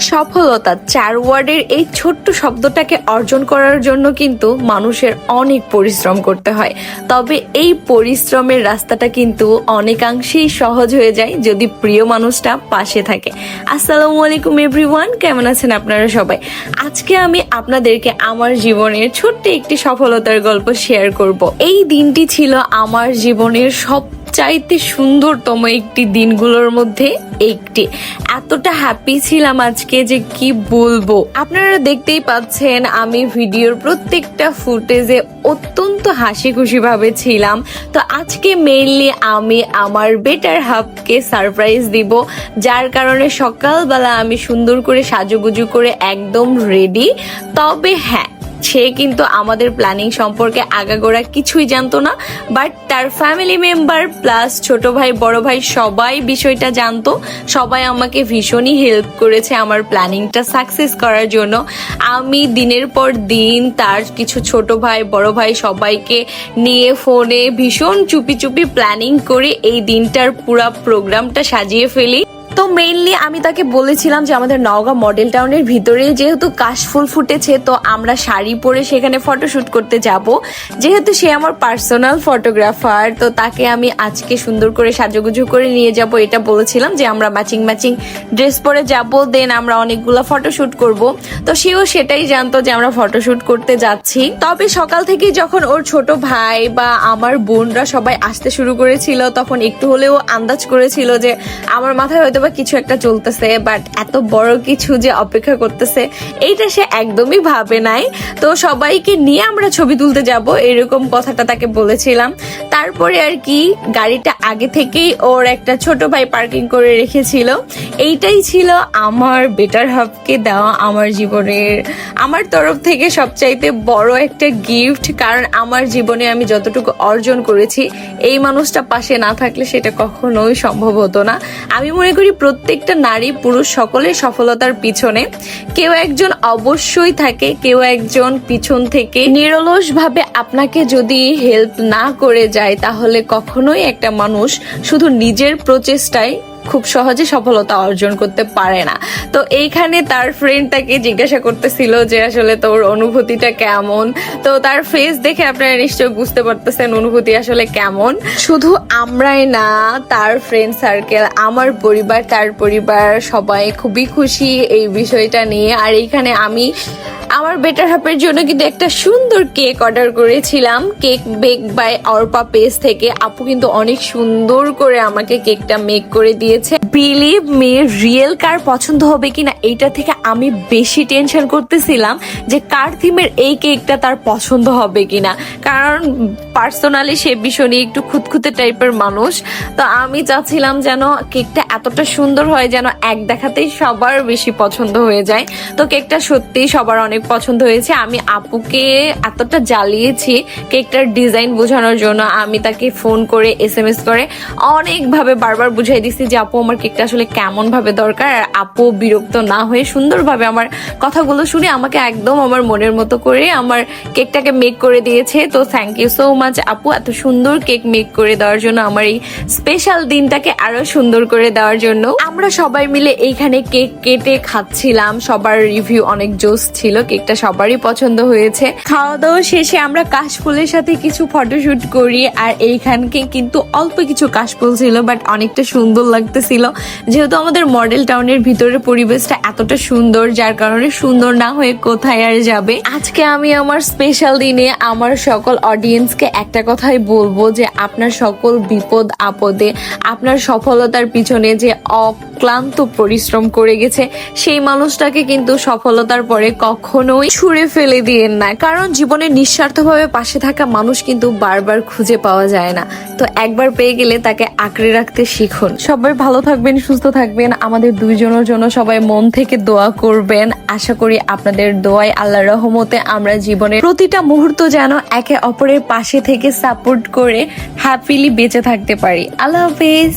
সফলতা চার ওয়ার্ডের এই ছোট্ট শব্দটাকে অর্জন করার জন্য কিন্তু মানুষের অনেক পরিশ্রম করতে হয়। তবে এই পরিশ্রমের রাস্তাটা কিন্তু অনেকাংশেই সহজ হয়ে যায় যদি প্রিয় মানুষটা পাশে থাকে। আসসালামু আলাইকুম এভরিওয়ান, কেমন আছেন আপনারা সবাই? আজকে আমি আপনাদেরকে আমার জীবনের ছোট্ট একটি সফলতার গল্প শেয়ার করব। এই দিনটি ছিল আমার জীবনের সব চাইতে সুন্দরতম একটি দিনগুলোর মধ্যে একটি। এতটা হ্যাপি ছিলাম আজকে যে কি বলব। আপনারা দেখতেই পাচ্ছেন, আমি ভিডিওর প্রত্যেকটা ফুটেজে অত্যন্ত হাসি খুশি ভাবে ছিলাম। তো আজকে মেইনলি আমি আমার বেটার হাবকে সারপ্রাইজ দিব, যার কারণে সকালবেলা আমি সুন্দর করে সাজুগুজু করে একদম রেডি তবে হ্যাঁ সে কিন্তু আমাদের প্ল্যানিং সম্পর্কে আগাগোড়া কিছুই জানতো না বাট তার ফ্যামিলি মেম্বার প্লাস ছোট ভাই, বড় ভাই সবাই বিষয়টা জানতো। সবাই আমাকে ভীষণই হেল্প করেছে আমার প্ল্যানিংটা সাকসেস করার জন্য। আমি দিনের পর দিন তার কিছু ছোট ভাই, বড় ভাই সবাইকে নিয়ে ফোনে ভীষণ চুপি চুপি প্ল্যানিং করে এই দিনটার পুরা প্রোগ্রামটা সাজিয়ে ফেলি। তো মেইনলি আমি তাকে বলেছিলাম যে আমাদের নওগাঁ মডেল টাউনের ভিতরে যেহেতু কাশফুল ফুটেছে, তো আমরা শাড়ি পরে সেখানে ফটোশ্যুট করতে যাব। যেহেতু সে আমার পার্সোনাল ফটোগ্রাফার তো তাকে আমি আজকে সুন্দর করে সাজুগুজু করে নিয়ে যাব। এটা বলেছিলাম যে আমরা ম্যাচিং ম্যাচিং ড্রেস পরে যাব দেন আমরা অনেকগুলো ফটোশুট করব। তো সেও সেটাই জানতো যে আমরা ফটোশ্যুট করতে যাচ্ছি। তবে সকাল থেকে যখন ওর ছোট ভাই বা আমার বোনরা সবাই আসতে শুরু করেছিল, তখন একটু হলেও আন্দাজ করেছিল যে আমার মাথায় হয়তো বা কিছু একটা চলতেছে বাট এত বড় কিছু যে অপেক্ষা করতেছে, এইটা সে একদমই ভাবে নাই। তো সবাইকে নিয়ে আমরা ছবি তুলতে যাব, এরকম কথাটা তাকে বলেছিলাম। তারপরে আর কি, গাড়িটা আগে থেকেই ওর একটা ছোট ভাই পার্কিং করে রেখেছিল। এইটাই ছিল আমার বেটার হাবকে দেওয়া আমার জীবনের, আমার তরফ থেকে সবচাইতে বড় একটা গিফট কারণ আমার জীবনে আমি যতটুকু অর্জন করেছি, এই মানুষটা পাশে না থাকলে সেটা কখনোই সম্ভব হতো না। আমি মনে করি প্রত্যেকটা নারী পুরুষ সকলের সফলতার পিছনে কেউ একজন অবশ্যই থাকে, কেউ একজন পিছন থেকে। নিরলস ভাবে আপনাকে যদি হেল্প না করে যায়, তাহলে কখনোই একটা মানুষ শুধু নিজের প্রচেষ্টায় খুব সহজে সফলতা অর্জন করতে পারে না। তো এইখানে তার ফ্রেন্ড তাকে জিজ্ঞাসা করতেছিল যে আসলে তোর অনুভূতিটা কেমন? তো তার ফেস দেখে আপনারা নিশ্চয় বুঝতে পারতেছেন অনুভূতি আসলে কেমন। শুধু আমরাই না, তার ফ্রেন্ড সার্কেল আমার পরিবার, তার পরিবার সবাই খুবই খুশি এই বিষয়টা নিয়ে। আর এইখানে আমি আমার বেটার হাফের জন্য কিন্তু একটা সুন্দর কেক অর্ডার করেছিলাম। Cake bake by Arpa page থেকে। আপু কিন্তু অনেক সুন্দর করে আমাকে কেকটা মেক করে দিয়েছে। বিলিভ মি রিয়েল কার পছন্দ হবে কিনা এইটা থেকে আমি বেশি টেনশন করতেছিলাম যে কার থিমের এই কেকটা তার পছন্দ হবে কিনা। কারণ পার্সোনালি সে নিয়ে একটু খুঁতখুতে টাইপের মানুষ। তো আমি চাচ্ছিলাম যেন কেকটা এতটা সুন্দর হয় যেন এক দেখাতেই সবার বেশি পছন্দ হয়ে যায়। তো কেকটা সত্যিই সবার অনেক পছন্দ হয়েছে। আমি আপুকে এতটা জ্বালিয়েছি কেকটার ডিজাইন বোঝানোর জন্য। আমি তাকে ফোন করে এস এম এস করে অনেকভাবে বারবার বুঝাই দিচ্ছি যে, আপু, আমার কেকটা আসলে কেমন ভাবে দরকার, আর আপু বিরক্ত না হয়ে সুন্দরভাবে আমার কথাগুলো শুনে আমাকে একদম আমার মনের মতো করে আমার কেকটাকে মেক করে দিয়েছে। তো থ্যাংক ইউ সো মাচ আপু, এত সুন্দর কেক মেক করে দেওয়ার জন্য, আমার এই স্পেশাল দিনটাকে আরও সুন্দর করে দেওয়ার জন্য। আমরা সবাই মিলে এইখানে কেক কেটে খাচ্ছিলাম, সবার রিভিউ অনেক জোস ছিল, কেকটা সবারই পছন্দ হয়েছে। খাওয়া দাওয়া শেষে আমরা কাশফুলের সাথে কিছু ফটোশুট করি, আর এইখানকে কিন্তু অল্প কিছু কাশফুল ছিল বাট অনেকটা সুন্দর লাগতেছিল। যেহেতু আমাদের মডেল টাউনের ভিতরের পরিবেশটা এতটা সুন্দর, যার কারণে সুন্দর না হয়ে কোথায় আর যাবে। আজকে আমি আমার স্পেশাল দিনে আমার সকল অডিয়েন্সকে একটা কথাই বলব যে, আপনার সকল বিপদ আপদে, আপনার সফলতার পিছনে যে অক্লান্ত পরিশ্রম করে গেছে, সেই মানুষটাকে কিন্তু সফলতার পরে কখনোই ছুঁড়ে ফেলে দিয়েন না। কারণ জীবনে নিঃস্বার্থভাবে পাশে থাকা মানুষ কিন্তু বারবার খুঁজে পাওয়া যায় না। তো একবার পেয়ে গেলে তাকে আঁকড়ে রাখতে শিখুন। সবাই ভালো থাকবেন, সুস্থ থাকবেন। আমাদের দুইজনের জন্য সবাই মন থেকে দোয়া করবেন। আশা করি আপনাদের দোয়ায় আল্লাহ রহমতে আমরা জীবনের প্রতিটা মুহূর্ত যেন একে অপরের পাশে থেকে সাপোর্ট করে হ্যাপিলি বেঁচে থাকতে পারি। আল্লাহ হাফিজ।